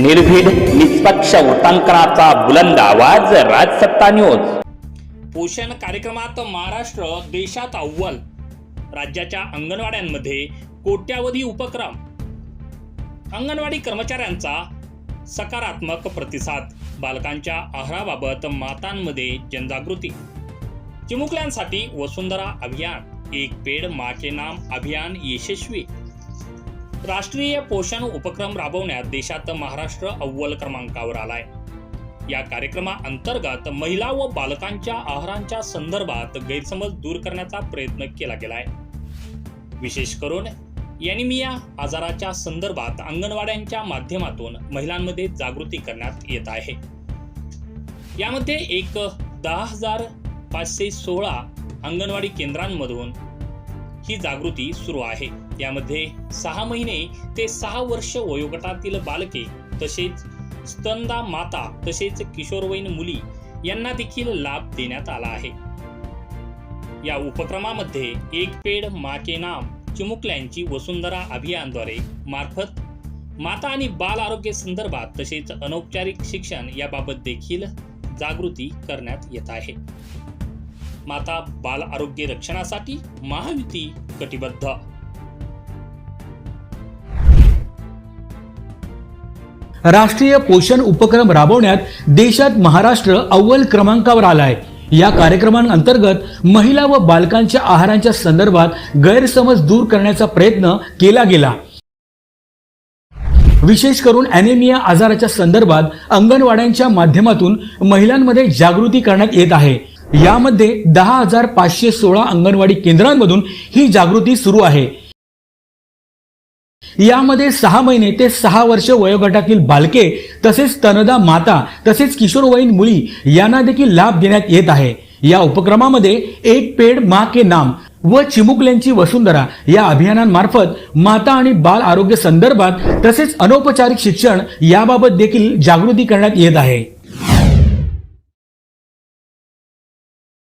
निर्भीड निष्पक्ष वृत्तांकनाचा बुलंद आवाज राजसत्ता न्यूज पोषण कार्यक्रमात महाराष्ट्र देशात अव्वल. राज्याच्या अंगणवाड्यांमध्ये कोट्यावधी उपक्रम. अंगणवाडी कर्मचाऱ्यांचा सकारात्मक प्रतिसाद. बालकांच्या आहाराबाबत मातांमध्ये जनजागृती. चिमुकल्यांसाठी वसुंधरा अभियान. एक पेड माचे नाम अभियान यशस्वी. राष्ट्रीय पोषण उपक्रम राबवण्यात देशात महाराष्ट्र अव्वल क्रमांकावर आलाय. या कार्यक्रमाअंतर्गत महिला व बालकांच्या आहारांच्या संदर्भात गैरसमज दूर करण्याचा प्रयत्न केला गेलाय. विशेष करून एनिमिया आजाराच्या संदर्भात अंगणवाड्यांच्या माध्यमातून महिलांमध्ये जागृती करण्यात येत आहे. यामध्ये एक दहा हजार पाचशे सोळा अंगणवाडी केंद्रांमधून ही जागृती सुरू आहे. यामध्ये सहा महिने ते सहा वर्ष वयोगटातील बालके तसेच स्तनदा माता तसेच किशोरवयीन मुली यांना देखील लाभ देण्यात आला आहे. या उपक्रमामध्ये एक पेड मा के नाम चिमुकल्यांची वसुंधरा अभियानद्वारे मार्फत माता आणि बाल आरोग्य संदर्भात तसेच अनौपचारिक शिक्षण याबाबत देखील जागृती करण्यात येत आहे. माता बाल आरोग्य रक्षणासाठी महायुती कटिबद्ध. राष्ट्रीय पोषण उपक्रम राबवण्यात देशात महाराष्ट्र अव्वल क्रमांकावर आलाय. या कार्यक्रमांतर्गत महिला व बालकांच्या आहारांच्या संदर्भात गैरसमज दूर करण्याचा प्रयत्न केला गेला. विशेष करून अॅनेमिया आजाराच्या संदर्भात अंगणवाड्यांच्या माध्यमातून महिलांमध्ये जागृती करण्यात येत आहे. यामध्ये दहा हजार पाचशे सोळा अंगणवाडी केंद्रांमधून ही जागृती सुरू आहे. यामध्ये सहा महिने ते सहा वर्ष वयोगटातील बालके तसेच तनदा माता तसेच किशोरवयीन मुली यांना देखील लाभ देण्यात येत आहे. या उपक्रमामध्ये एक पेड मा के नाम व चिमुकल्यांची वसुंधरा या अभियानांमार्फत माता आणि बाल आरोग्य संदर्भात तसेच अनौपचारिक शिक्षण याबाबत देखील जागृती करण्यात येत आहे.